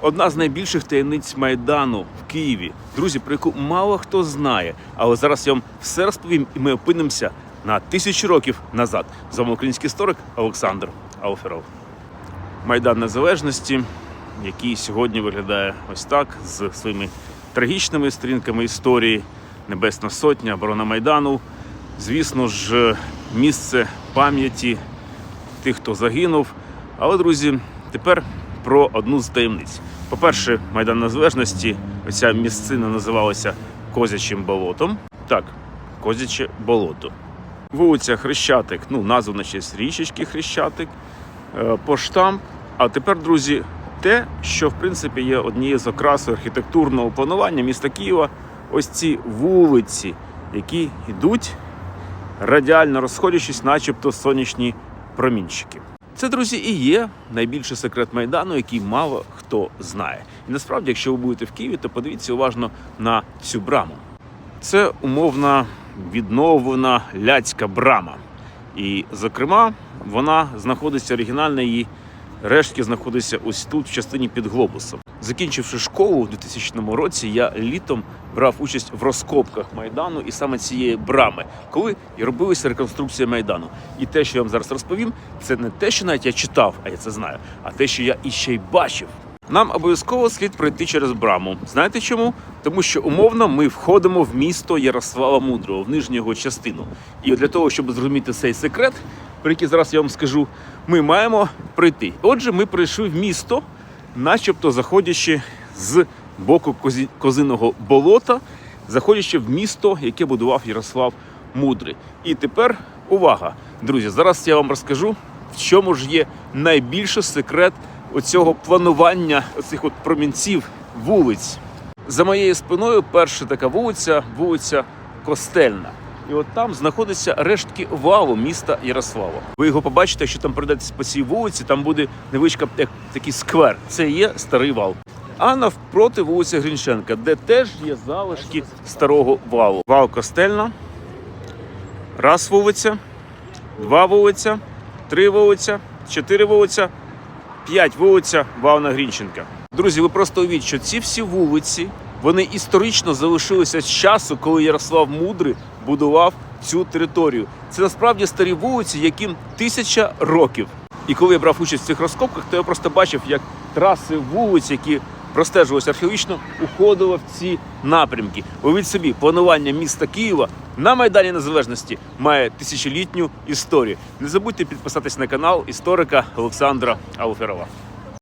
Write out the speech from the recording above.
Одна з найбільших таємниць Майдану в Києві. Друзі, про яку мало хто знає. Але зараз я вам все розповім, і ми опинимося на тисячу років назад. З вами український історик Олександр Алферов. Майдан Незалежності, який сьогодні виглядає ось так з своїми трагічними сторінками історії, Небесна Сотня, оборона Майдану. Звісно ж, місце пам'яті тих, хто загинув. Але, друзі, тепер про одну з таємниць. По-перше, Майдан Незалежності, оця місцина називалася Козячим болотом. Так, Козяче болото. Вулиця Хрещатик, ну, назва на честь річечки Хрещатик, е, поштамп. А тепер, друзі, те, що в принципі є однією з окрасою архітектурного планування міста Києва, ось ці вулиці, які йдуть радіально розходячись, начебто сонячні промінчики. Це, друзі, і є найбільший секрет майдану, який мало хто знає. І насправді, якщо ви будете в Києві, то подивіться уважно на цю браму. Це умовна відновлена ляцька брама. І, зокрема, вона знаходиться оригінальна її рештки знаходиться ось тут, в частині під глобусом. Закінчивши школу у 2000 році, я літом брав участь в розкопках майдану і саме цієї брами, коли і робилася реконструкція майдану. І те, що я вам зараз розповім, це не те, що навіть я читав, а я це знаю, а те, що я іще й бачив. Нам обов'язково слід пройти через браму. Знаєте чому? Тому що умовно ми входимо в місто Ярослава Мудрого, в нижню його частину. І для того, щоб зрозуміти цей секрет, про який зараз я вам скажу, ми маємо пройти. Отже, ми прийшли в місто, начебто заходячи з боку козиного болота, заходячи в місто, яке будував Ярослав Мудрий. І тепер увага, друзі! Зараз я вам розкажу, в чому ж є найбільший секрет оцього планування оцих от промінців вулиць. За моєю спиною перша така вулиця, вулиця Костельна. І от там знаходяться рештки валу міста Ярослава. Ви його побачите, якщо там пройдетесь по цій вулиці, там буде невеличка такий сквер. Це є старий вал. А навпроти вулиця Грінченка, де теж є залишки старого валу. Вал Костельна. Раз вулиця, два вулиця, три вулиця, чотири вулиця, п'ять вулиця Вауна Грінченка. Друзі, ви просто уявіть, що ці всі вулиці вони історично залишилися з часу, коли Ярослав Мудрий будував цю територію. Це насправді старі вулиці, яким тисяча років. І коли я брав участь в цих розкопках, то я просто бачив, як траси вулиць, які простежувалися археологічно, уходили в ці напрямки. Уявіть собі, планування міста Києва на Майдані Незалежності має тисячолітню історію. Не забудьте підписатись на канал історика Олександра Алферова.